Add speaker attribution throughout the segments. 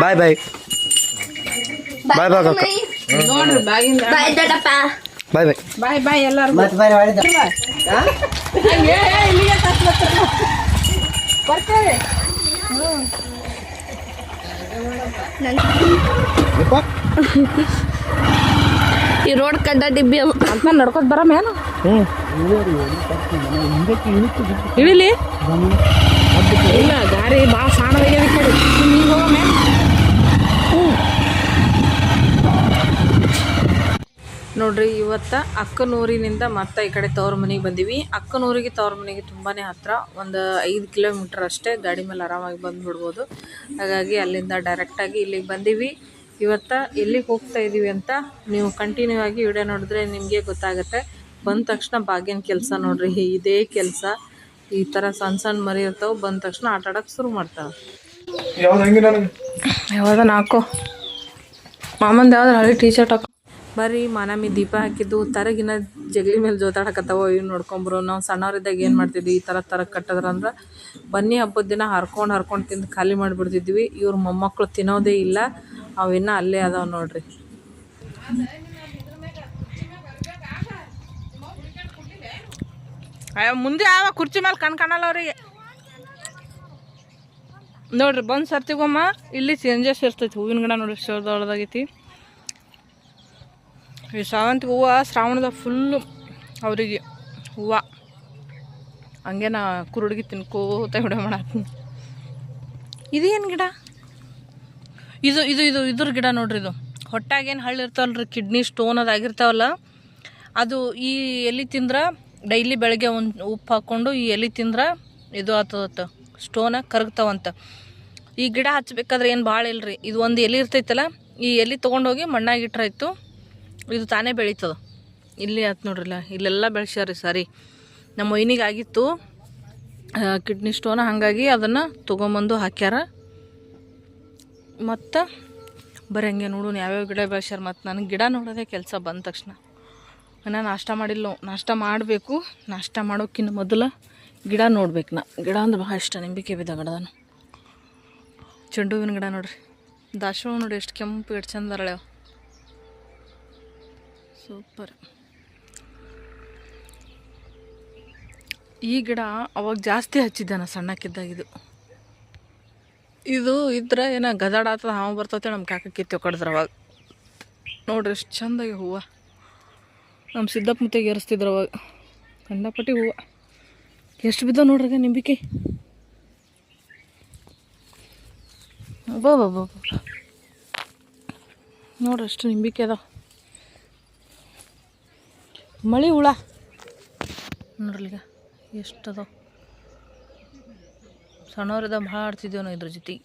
Speaker 1: ಬಾಯ್ ಬಾಯ್ ಬಾಯ್ ಬಾಯ್ ಕಾಕ.
Speaker 2: ನೋಡ್ರಿ ಬಾಗಿಂದ.
Speaker 3: ಬಾಯ್ ದೊಡ್ಡಪ್ಪ.
Speaker 1: ಬಾಯ್ ಬಾಯ್
Speaker 2: ಬಾಯ್ ಬಾಯ್ ಎಲ್ಲಾರು
Speaker 4: ಮತ್ತೆ ಬಾರಿ ಮಾಡಿದ
Speaker 2: ಬರ್ತೇವೆ
Speaker 3: ಈ ರೋಡ್ ಕಡ್ಡ ಡಿಬ್ಬಿ ಅವ.
Speaker 2: ಅಂತ ನಡ್ಕೊತ ಬರಮ್ಮ
Speaker 1: ಏನು
Speaker 2: ಇಳಿಲಿ? ಇಲ್ಲ ದಾರಿ ಭಾಳ ಸಾಣ ಈ ಕಡೆ ನೀವು ಹೋಗಮೇ ನೋಡ್ರಿ ಇವತ್ತ ಅಕ್ಕನೂರಿನಿಂದ ಮತ್ತೆ ಈ ಕಡೆ ತವ್ರ ಮನೆಗೆ ಬಂದೀವಿ. ಅಕ್ಕನೂರಿಗೆ ತವ್ರ ಮನೆಗೆ ತುಂಬಾ ಹತ್ರ ಒಂದು ಐದು ಕಿಲೋಮೀಟ್ರ್ ಅಷ್ಟೇ ಗಾಡಿ ಮೇಲೆ ಆರಾಮಾಗಿ ಬಂದುಬಿಡ್ಬೋದು ಹಾಗಾಗಿ ಅಲ್ಲಿಂದ ಡೈರೆಕ್ಟಾಗಿ ಇಲ್ಲಿಗೆ ಬಂದೀವಿ. ಇವತ್ತ ಎಲ್ಲಿಗೆ ಹೋಗ್ತಾ ಇದ್ದೀವಿ ಅಂತ ನೀವು ಕಂಟಿನ್ಯೂ ಆಗಿ ವಿಡಿಯೋ ನೋಡಿದ್ರೆ ನಿಮಗೆ ಗೊತ್ತಾಗುತ್ತೆ. ಬಂದ ತಕ್ಷಣ ಬಾಗಿನ ಕೆಲಸ ನೋಡ್ರಿ ಇದೇ ಕೆಲಸ. ಈ ಥರ ಸಣ್ಣ ಸಣ್ಣ ಮರಿ ಇರ್ತಾವೆ ಬಂದ ತಕ್ಷಣ ಆಟ ಆಡೋಕೆ ಶುರು ಮಾಡ್ತಾವೆ.
Speaker 1: ಯಾವ್ದು ಹಂಗೆ ನನಗೆ?
Speaker 2: ಯಾವ್ದನ ಹಾಕೋ. ಮಾಮಂದು ಯಾವ್ದು ಹಳೆ ಟೀ ಶರ್ಟ್ ಹಾಕೋ. ಬರ್ರಿ ಮನಮಿ ದೀಪ ಹಾಕಿದ್ದು, ತರಗಿನ ಜಗಲಿ ಮೇಲೆ ಜೋತಾಡಕತ್ತವ ಇವ್ ನೋಡ್ಕೊಂಬ್ರು ನಾವು ಸಣ್ಣವರಿದ್ದಾಗ ಏನು ಮಾಡ್ತಿದ್ವಿ, ಈ ಥರ ತರ ಕಟ್ಟದ್ರಂದ್ರೆ ಬನ್ನಿ ಹಬ್ಬದ ದಿನ ಹರ್ಕೊಂಡು ಹರ್ಕೊಂಡು ತಿಂದು ಖಾಲಿ ಮಾಡಿಬಿಡ್ತಿದ್ವಿ. ಇವ್ರ ಮೊಮ್ಮಕ್ಕಳು ತಿನ್ನೋದೇ ಇಲ್ಲ ಅವಿನ್ನ ಅಲ್ಲೇ ಅದಾವ ನೋಡ್ರಿ. ಮುಂದೆ ಯಾವ ಕುರ್ಚಿ ಮೇಲೆ ಕಣ್ ಕಾಣಲ್ಲ ಅವ್ರಿಗೆ. ನೋಡ್ರಿ, ಬಂದು ಸರ್ತಿಗೊಮ್ಮ, ಇಲ್ಲಿ ಚೇಂಜಸ್ ಇರ್ತೈತಿ, ಹೂವಿನ ಗಿಡ ನೋಡ್ರಿ ಸೇರ್ದೊಳದಾಗೈತಿ ಈ ಸಾವಂತಿಗೆ ಹೂವು ಶ್ರಾವಣದ ಫುಲ್ಲು ಅವರಿಗೆ ಹೂವು. ಹಂಗೆ ನಾ ಕುರುಡಿಗೆ ತಿನ್ಕೋತ ವಿಡಿಯೋ ಮಾಡತ್ತೀನಿ. ಇದೇನು ಗಿಡ? ಇದು ಇದು ಇದು, ಇದ್ರ ಗಿಡ ನೋಡ್ರಿ ಇದು. ಹೊಟ್ಟಾಗೇನು ಹಳ್ಳಿ ಇರ್ತಾವಲ್ರಿ ಕಿಡ್ನಿ ಸ್ಟೋನ್ ಅದಾಗಿರ್ತಾವಲ್ಲ ಅದು ಈ ಎಲೆ ತಿಂದ್ರೆ ಡೈಲಿ ಬೆಳಗ್ಗೆ ಒಂದು ಉಪ್ಪು ಹಾಕ್ಕೊಂಡು ಈ ಎಲೆ ತಿಂದ್ರೆ ಇದು ಆತದತ್ತ ಸ್ಟೋನ ಕರಗ್ತಾವಂತ. ಈ ಗಿಡ ಹಚ್ಬೇಕಾದ್ರೆ ಏನು ಭಾಳ ಇಲ್ರಿ, ಇದು ಒಂದು ಎಲೆ ಇರ್ತೈತಲ್ಲ, ಈ ಎಲೆ ತೊಗೊಂಡೋಗಿ ಮಣ್ಣಾಗಿ ಇಟ್ರಾಯ್ತು ಇದು ತಾನೇ ಬೆಳೀತದ. ಇಲ್ಲಿ ಆಯ್ತು ನೋಡ್ರಲ್ಲ, ಇಲ್ಲೆಲ್ಲ ಬೆಳೆಸ್ಯಾರಿ ಸಾರಿ. ನಮ್ಮ ವೈನಿಗೆ ಆಗಿತ್ತು ಕಿಡ್ನಿ ಸ್ಟೋನ್ ಹಾಗಾಗಿ ಅದನ್ನು ತೊಗೊಂಬಂದು ಹಾಕ್ಯಾರ. ಮತ್ತು ಬರೀ ಹಂಗೆ ನೋಡು ಯಾವ್ಯಾವ ಗಿಡ ಬೆಳೆಸ್ಯಾರ ಮತ್ತು ನನಗೆ ಗಿಡ ನೋಡೋದೇ ಕೆಲಸ ಬಂದ ತಕ್ಷಣ. ನಾನು ನಾಷ್ಟ ಮಾಡಿಲ್ಲ ನಾಷ್ಟ ಮಾಡಬೇಕು, ನಾಷ್ಟ ಮಾಡೋಕ್ಕಿಂತ ಮೊದಲು ಗಿಡ ನೋಡ್ಬೇಕು ನಾ. ಗಿಡ ಅಂದ್ರೆ ಭಾಳ ಇಷ್ಟ, ನಿಂಬಿಕೆ ಬಿದ್ದ ಗಿಡದನು ಚೆಂಡು ಹೂವಿನ ಗಿಡ ನೋಡ್ರಿ. ದಾಸವಾಳ ನೋಡಿ ಎಷ್ಟು ಕೆಂಪು ಎಷ್ಟು ಚಂದ ಅರಳ್ಯಾವ ಸೂಪರ್. ಈ ಗಿಡ ಅವಾಗ ಜಾಸ್ತಿ ಹಚ್ಚಿದ್ದೆ ನಾನು ಸಣ್ಣಕ್ಕಿದ್ದಾಗ ಇದು. ಇದು ಇದ್ರೆ ಏನೋ ಗದಾಡ ಆತದ, ಹಾವು ಬರ್ತೈತೆ ನಮ್ಮ ಕಾಕ ಕಿತ್ತು ಕಡ್ದ್ರ ಅವಾಗ. ನೋಡ್ರಿ ಎಷ್ಟು ಚಂದಾಗಿ ಹೂವು. ನಮ್ಮ ಸಿದ್ದಪ್ಪ ಮುತ್ತೆಗೆ ಏರಿಸ್ತಿದ್ರು ಅವಾಗ. ಕಂಡಪಟ್ಟಿ ಹೂವು. ಎಷ್ಟು ಬಿದ್ದ ನೋಡ್ರಿ ನಿಂಬಿಕೆ. ಬಾ ಬಾ ಬಾ ನೋಡ್ರಿ ಅಷ್ಟು ನಿಂಬಿಕೆ ಅದಾವ. ಮಳೆ ಹುಳ. ನೋಡ್ರಲ್ಲಿಗ ಎಷ್ಟು ಅದಾವ ಸಣ್ಣವ್ರಿದ್ದ ಭಾಳ ಆಡ್ತಿದ್ದೇವೆ ನಾವು ಇದ್ರ ಜೊತೆಗೆ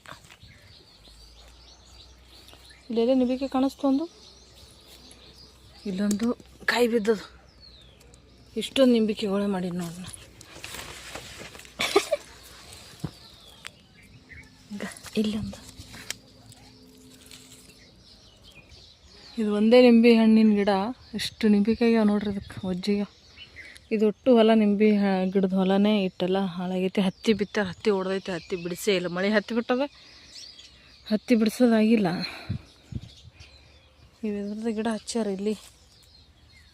Speaker 2: ಇಲ್ಲೆಲ್ಲ ನಿಬಿಕೆ ಕಾಣಿಸ್ತು ಒಂದು ಇಲ್ಲೊಂದು ಕಾಯಿ ಬಿದ್ದದು. ಇಷ್ಟೊಂದು ನಿಂಬಿಕೆಗಳೇ ಮಾಡಿದ್ ನೋಡ್ರಿ. ನಾ ಈಗ ಇಲ್ಲೊಂದು. ಇದು ಒಂದೇ ನಿಂಬೆ ಹಣ್ಣಿನ ಗಿಡ. ಎಷ್ಟು ನಿಂಬಿಕಾಯಿ ನೋಡ್ರಿ ಅದಕ್ಕೆ, ಒಜ್ಜಿಗೆ. ಇದು ಒಟ್ಟು ಹೊಲ ನಿಂಬೆ ಗಿಡದ ಹೊಲನೇ ಇಟ್ಟೆಲ್ಲ ಹಾಳಾಗೈತಿ. ಹತ್ತಿ ಬಿತ್ತ ಹತ್ತಿ ಹೊಡೆದೈತೆ ಹತ್ತಿ ಬಿಡಿಸೇ ಇಲ್ಲ. ಮಳೆ ಹತ್ತಿ ಬಿಟ್ಟದ? ಹತ್ತಿ ಬಿಡಿಸೋದಾಗಿಲ್ಲ ಇದ್ರದ್ದು ಗಿಡ ಹಚ್ಚಾರ ಇಲ್ಲಿ.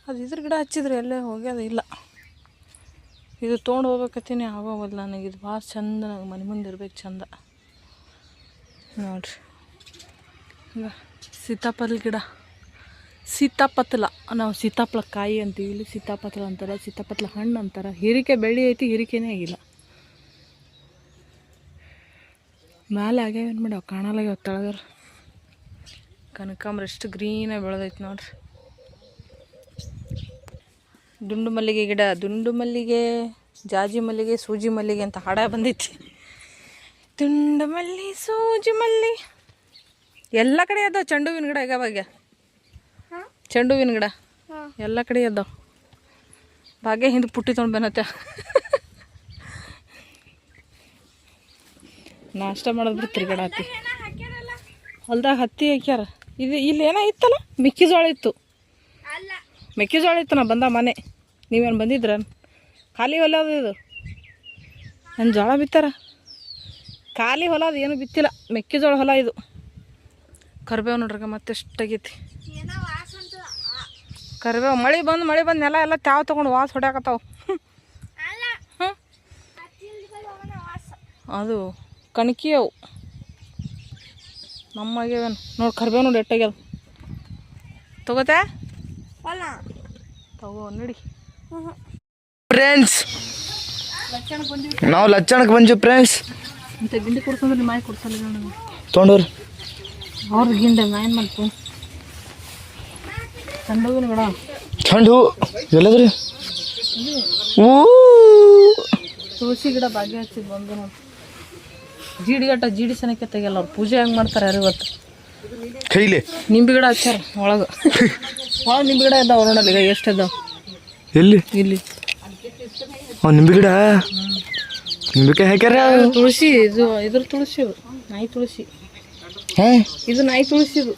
Speaker 2: ಅದು ಇದ್ರ ಗಿಡ ಹಚ್ಚಿದ್ರೆ ಎಲ್ಲೇ ಹೋಗ್ಯದ ಇಲ್ಲ. ಇದು ತೊಗೊಂಡು ಹೋಗ್ಬೇಕತ್ತೀನಿ ಆಗೋವಲ್ಲ ನನಗೆ. ಇದು ಭಾಳ ಚಂದ ನನಗೆ ಮನೆ ಮುಂದೆ ಇರ್ಬೇಕು ಚಂದ. ನೋಡ್ರಿ. ಸೀತಾಫಲ ಗಿಡ. ಸೀತಾಪತ್ಲ, ನಾವು ಸೀತಾಫಲ ಕಾಯಿ ಅಂತೀವಿ ಇಲ್ಲಿ, ಸೀತಾಪತ್ಲ ಅಂತಾರೆ, ಸೀತಾಪತ್ಲ ಹಣ್ಣು ಅಂತಾರೆ. ಹೀರಿಕೆ ಬೆಳ್ಳಿ ಐತಿ, ಹೀರಿಕೆನೇ ಆಗಿಲ್ಲ ಮ್ಯಾಲೆ ಆಗ್ಯಾವ ಏನು ಮಾಡ್ಯಾವ? ಕಾಣಲಾಗ್ಯಾವ ತೆಳಗರ. ಕನಕಾಂಬ್ರ ಎಷ್ಟು ಗ್ರೀನಾಗಿ ಬೆಳೆದೈತಿ ನೋಡ್ರಿ. ದುಂಡು ಮಲ್ಲಿಗೆ ಗಿಡ, ದುಂಡು ಮಲ್ಲಿಗೆ, ಜಾಜಿ ಮಲ್ಲಿಗೆ, ಸೂಜಿ ಮಲ್ಲಿಗೆ ಅಂತ ಹಾಡ ಬಂದೈತಿ. ದುಂಡು ಮಲ್ಲಿ, ಸೂಜಿ ಮಲ್ಲಿ. ಎಲ್ಲ ಕಡೆ ಅದಾವ ಚೆಂಡು ಹೂವಿನ ಗಿಡ ಯಾವಾಗ ಚೆಂಡು ಹೂವಿನ ಗಿಡ ಎಲ್ಲ ಕಡೆ ಅದಾವ ಭಾಗ್ಯ ಹಿಂದೆ ಪುಟ್ಟಿ ತೊಗೊಂಡು ನಾಷ್ಟ ಮಾಡೋದು ಬಿಟ್ಟು ತಿರ್ಗಾಡತ್ತಿ ಹೊಲ್ದಾಗ ಹತ್ತಿ ಹಾಕ್ಯಾರ. ಇದು ಇಲ್ಲಿ ಏನೋ ಇತ್ತಲ್ಲ? ಮೆಕ್ಕೆಜೋಳ ಇತ್ತು. ಮೆಕ್ಕೆಜೋಳ ಇತ್ತು ನಾ ಬಂದ ಮನೆ. ನೀವೇನು ಬಂದಿದ್ರ? ಖಾಲಿ ಹೊಲ ಅದು ಇದು. ನನ್ನ ಜೋಳ ಬಿತ್ತಾರ? ಖಾಲಿ ಹೊಲ ಅದು ಏನು ಬಿತ್ತಿಲ್ಲ. ಮೆಕ್ಕೆಜೋಳ ಹೊಲ ಇದು. ಕರ್ಬೇವು ನೋಡ್ರಿಗ ಮತ್ತೆಷ್ಟು ಎಷ್ಟಾಗೈತಿ ಕರಿಬೇವು. ಮಳೆ ಬಂದು ಮಳೆ ಬಂದು ನೆಲ ಎಲ್ಲ ತ್ಯಾವ ತೊಗೊಂಡು ವಾಸ ಹೊಡ್ಯಾಕತ್ತಾವ. ಹ್ಞೂ ಅದು ಕಣಕಿ ಅವು. ನಮ್ಮಾಗ್ಯಾವೇನು? ನೋಡಿ ಕರಿಬೇವು ನೋಡಿ ಎಟ್ಟಾಗ್ಯದ. ತಗೋತೆ ತಗೋ ನಡಿ.
Speaker 1: ಫ್ರೆಂಡ್ಸ್ ನಾವು ಲಚ್ಚಣಕ್ಕೆ ಬಂದ್ವಿ ಫ್ರೆಂಡ್ಸ್
Speaker 2: ಅಂತ ಗಿಂಡಿ ಕೊಡ್ಸಂದ್ರೆ ಮಾಯಿ ಕೊಡ್ಸಲ್ಲ ನನಗೆ
Speaker 1: ತೊಗೊಂಡವ್ರು
Speaker 2: ಅವ್ರ ಗಿಂಡ ನಾ ಏನು ಮಾಡ್ತು?
Speaker 1: ಚಂಡು ಎಲ್ಲದ್ರಿ? ಊ.
Speaker 2: ತುಳಸಿ ಗಿಡ ಭಾಗ್ಯ ಹಚ್ಚಿದ್ ಬಂದು ನೋಡಿ ಜೀಡಿ ಗಟ್ಟ ಜೀಡಿ ಸನಕ್ಕೆ ತೆಗಿಯಲ್ಲ ಅವ್ರು. ಪೂಜೆ ಹೆಂಗೆ ಮಾಡ್ತಾರೆ ಯಾರು ಇವತ್ತು
Speaker 1: ಕೈಲಿ.
Speaker 2: ನಿಂಬೆ ಗಿಡ ಹಚ್ಚಾರ ಒಳಗೆ. ಒಳಗೆ ನಿಂಬೆ ಗಿಡ ಇದ್ದಾವ ನೋಡಲ್ಲ ಈಗ ಎಷ್ಟು ಇದ್ದಾವ?
Speaker 1: ಎಲ್ಲಿ?
Speaker 2: ಇಲ್ಲಿ.
Speaker 1: ಅವ್ ನಿಂಬೆ ಗಿಡ? ನಿಂಬಿಕಾಯಿ ಹಾಕ್ಯಾರ?
Speaker 2: ತುಳಸಿ ಇದು ಇದ್ರ ತುಳಸಿ ನಾಯಿ ತುಳಸಿ.
Speaker 1: ಹಾ.
Speaker 2: ಇದು ನಾಯಿ ತುಳಸಿ ಇದು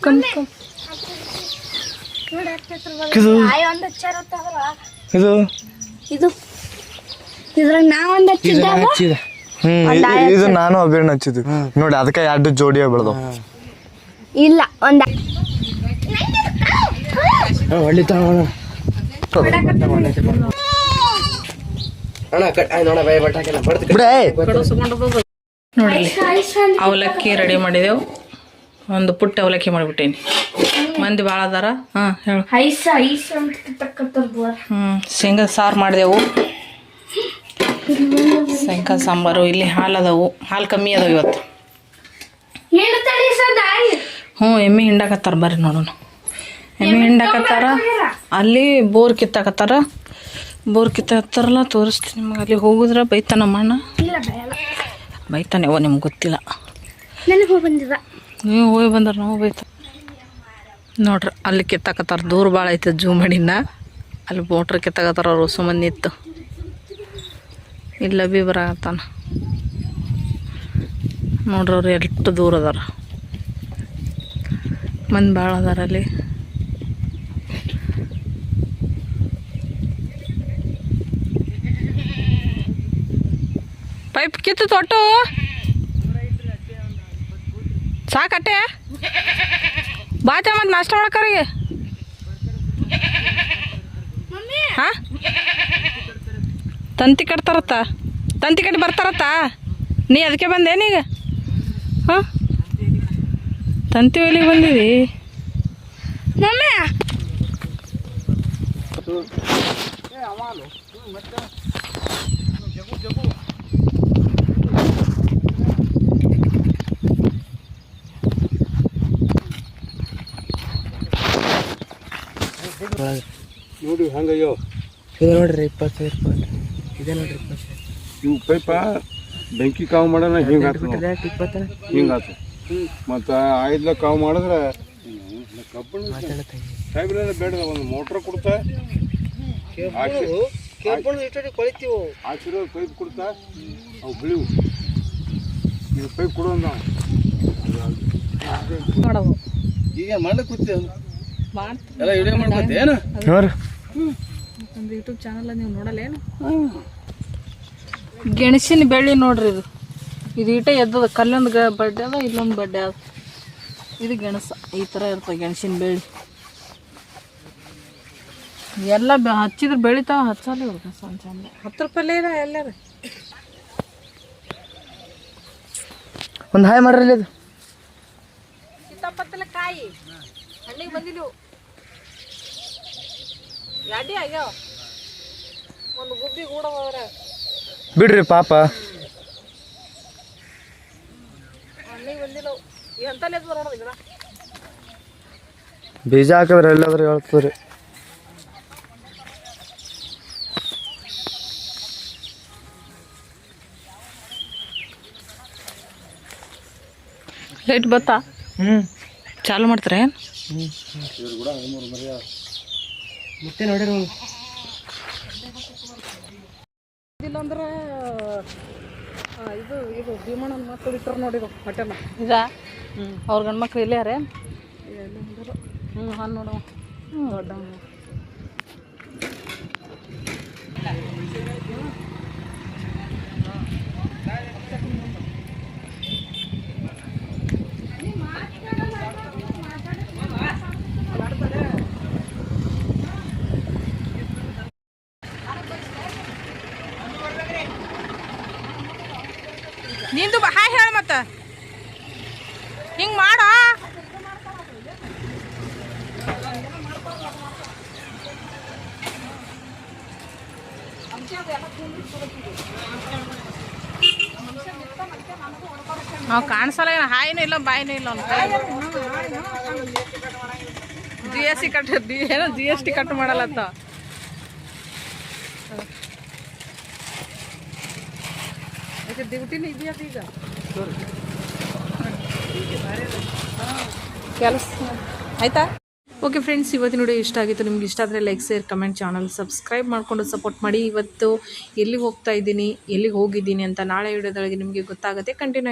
Speaker 2: ಕಮ್ ಕಮ್
Speaker 1: ಇದು ಇದು
Speaker 3: ಇದು ಇದ್ರಾಗ ನಾವೊಂದು ಹಚ್ಚಿದ್ದಾಗ
Speaker 1: ಹಚ್ಚಿದ. ಹ್ಮ್ ಇ- ಇದು ನಾನು ಅಭಿರಣ್ಣ ಹಚ್ಚಿದ್ವಿ ನೋಡಿ ಅದಕ್ಕೆ ಎರಡು ಜೋಡಿ ಬೆಳೆದವು
Speaker 3: ಇಲ್ಲ ಒಂದ
Speaker 1: ಬಿಡೇ.
Speaker 2: ನೋಡಿ ಅವಲಕ್ಕಿ ರೆಡಿ ಮಾಡಿದೆವು. ಒಂದು ಪುಟ್ಟ ಅವಲಕ್ಕಿ ಮಾಡಿಬಿಟ್ಟೇನಿ. ಮಂದಿ ಭಾಳ ಅದಾರ. ಹಾಂ ಹೇಳು. ಹ್ಞೂ ಶೇಂಗಾ ಸಾರು ಮಾಡಿದೆವು. ಶೇಂಗಾ ಸಾಂಬಾರು ಇಲ್ಲಿ ಹಾಲು ಅದಾವು. ಹಾಲು ಕಮ್ಮಿ ಅದಾವೆ ಇವತ್ತು. ಹ್ಞೂ ಎಮ್ಮೆ ಹಿಂಡಾಕತ್ತಾರ ಬರ್ರಿ ನೋಡೋಣ. ಎಮ್ಮೆ ಹಿಂಡಾಕತ್ತಾರ. ಅಲ್ಲಿ ಬೋರ್ ಕಿತ್ತಾಕತ್ತಾರ. ಬೋರ್ ಕಿತ್ತಾಕತ್ತಾರಲ್ಲ ತೋರಿಸ್ತೀನಿ ನಿಮಗೆ. ಅಲ್ಲಿ ಹೋಗಿದ್ರೆ ಬೈತಾನಮ್ಮ ಅಣ್ಣ ಬೈತಾನೆ ಓ ನಿಮ್ಗೆ ಗೊತ್ತಿಲ್ಲ.
Speaker 3: ನನಗೆ ಹೋಗಿ ಬಂದಿದ
Speaker 2: ನೀವು ಹೋಗಿ ಬಂದ್ರೆ ನಾವು ಬೈತ ನೋಡ್ರಿ, ಅಲ್ಲಿ ಕಿತ್ತಾಕತ್ತಾರ ದೂರ ಭಾಳ ಐತೆ ಜೂಮ್ ಮಾಡಿನ. ಅಲ್ಲಿ ಮೋಟ್ರ್ ಕಿತ್ತಾಕತ್ತಾರ ಅವರು ಸುಮ್ಮನೆ ನಿತ್ತು ಇಲ್ಲ ಬಿ ಬರಾಕತ್ತಾನ. ನೋಡ್ರಿ ಅವ್ರು ಎಷ್ಟು ದೂರ ಅದಾರ. ಮಂದಿ ಭಾಳ ಅದಾರ ಅಲ್ಲಿ. ಪೈಪ್ ಕಿತ್ತು ತೊಟ್ಟು. ಸಾಕಟ್ಟೆ? ಬಾತ ಮತ್ತೆ ನಾಷ್ಟ ಮಾಡಕ್ಕರಿಗೆ ಹಾ? ತಂತಿ ಕಟ್ತಾರತ್ತ? ತಂತಿ ಕಟ್ಟಿ ಬರ್ತಾರತ್ತ? ನೀ ಅದಕ್ಕೆ ಬಂದೇನೀಗ ಹಾಂ? ತಂತಿ ಒಲಿಗೆ ಬಂದಿದಿ?
Speaker 3: ಮಮ್ಮಿ!
Speaker 4: ಹಂಗಯ್ಯೋ
Speaker 1: ಇದು ನೋಡ್ರಿ ಇಪ್ಪತ್ತೈದು ರೂಪಾಯಿ. ಇದೆ ನೋಡ್ರಿ ಇಪ್ಪತ್ತೈದು.
Speaker 4: ಇವು ಪೈಪ ಬೆಂಕಿ ಕಾವು ಮಾಡೋಣ ಹಿಂಗಾತು
Speaker 1: ಇಪ್ಪತ್ತು
Speaker 4: ಆತು ಮತ್ತು ಆಯ್ದ ಕಾವು ಮಾಡಿದ್ರೆ ಕಬ್ಬಣ ಸಾಹೇಬ್ರೆಲ್ಲ ಬೇಡ ಒಂದು ಮೋಟ್ರ್ ಕೊಡ್ತಾ. ಹಾಕಿರೋ ಪೈಪ್ ಕೊಡ್ತಾ ಅವು ಬಿಳಿವು. ಇದು ಪೈಪ್ ಕೊಡೋ ನಾವು. ಈಗ ಮಾಡ್ಲಿಕ್ಕೆ ಕೂತಿ
Speaker 2: ಮಾಡ್ತೀನಿ.
Speaker 4: ಎಲ್ಲ ವಿಡಿಯೋ
Speaker 2: ಒಂದು ಯೂಟ್ಯೂಬ್ ಚಾನಲ್ ನೀವು ನೋಡಲ್ಲ ಏನು? ಗೆಣಸಿನ ಬೆಳ್ಳಿ ನೋಡ್ರಿ ಇದು. ಇದು ಈಟ ಎದ್ದದ ಕಲ್ಲೊಂದು ಗ ಬಡ್ಡೆ ಅದ ಇಲ್ಲೊಂದು ಬಡ್ಡೆ ಅದ. ಇದು ಗೆಣಸ ಈ ಥರ ಇರ್ತದೆ ಗೆಣಸಿನ ಬೆಳ್ಳಿ. ಎಲ್ಲ ಬೆ ಹಚ್ಚಿದ್ರೆ ಬೆಳಿತಾವ ಹಚ್ಚಲ್ಲ ಇವ್ರಿಗೆ ಸಣ್ಣ ಸಣ್ಣ ಹತ್ತು ರೂಪಾಯಿ ಇದೆ ಎಲ್ಲರ?
Speaker 1: ಒಂದು ಹಾಯ್ ಮಾಡ್ರಿ ಇದು
Speaker 2: ಸೀತಾಪತ್ತಲ ಕಾಯಿ. ಹಣ್ಣಿಗೆ ಬಂದಿದ್ದು ಯಾಡಿ ಆಗ್ಯಾವ. ಒಂದು ಗುಬ್ಬಿ ಕೂಡ ಹೋದ್ರೆ
Speaker 1: ಬಿಡ್ರಿ ಪಾಪ.
Speaker 2: ಹಣ್ಣಿಗೆ ಬಂದಿಲ್ಲ ಎಂತಲ್ಲಿ ಎದ್ದು ನೋಡೋದು ಗಿಡ
Speaker 1: ಬೀಜ ಹಾಕಿದ್ರೆ ಎಲ್ಲಾದ್ರೂ ಹೇಳ್ತದ್ರಿ
Speaker 2: ಲೈಟ್ ಬತ್ತಾ?
Speaker 1: ಹ್ಞೂ
Speaker 2: ಚಾಲು ಮಾಡ್ತಾರೆ ಏನು?
Speaker 1: ಮತ್ತೆ ನೋಡಿರಿ
Speaker 2: ಅಂದ್ರೆ ಇದು ಇದು ಭೀಮಣ್ಣನ ಮಕ್ಕಳು ಇಟ್ಟರು ನೋಡಿ ಹೊಟ್ಟೆನ. ಹೋಟೆಲ್ ಇದಾ ಅವ್ರ ಗಂಡ್ಮಕ್ಳು ಇಲ್ಲೇ ರೀ ಹ್ಞೂ ಹಾಂ ನೋಡವ ದೊಡ್ಡ ನಾವು ಕಾಣಿಸಲ್ಲ ಹಾಯ್ನೂ ಇಲ್ಲ, ಬಾಯಿನೂ ಇಲ್ಲ ಅವ್ನ ಜಿ ಎಸ್ ಟಿ ಕಟ್ ಏನೋ ಜಿ ಎಸ್ ಟಿ ಕಟ್ ಮಾಡಲ್ಲತ್ತ ಡ್ಯೂಟಿನ ಇದೆಯಾ ಈಗ? ಕೆಲಸ ಆಯ್ತಾ? ಓಕೆ ಫ್ರೆಂಡ್ಸ್ ಇವತ್ತಿನ ವಿಡಿಯೋ ಇಷ್ಟ ಆಗಿತ್ತು, ನಿಮ್ಗೆ ಇಷ್ಟ ಆದರೆ like share comment channel subscribe ಮಾಡಿಕೊಂಡು ಸಪೋರ್ಟ್ ಮಾಡಿ. ಇವತ್ತು ಎಲ್ಲಿಗೆ ಹೋಗ್ತಾ ಇದ್ದೀನಿ ಎಲ್ಲಿಗೆ ಹೋಗಿದ್ದೀನಿ ಅಂತ ನಾಳೆ ವಿಡಿಯೋದೊಳಗೆ ನಿಮಗೆ ಗೊತ್ತಾಗುತ್ತೆ. ಕಂಟಿನ್ಯೂ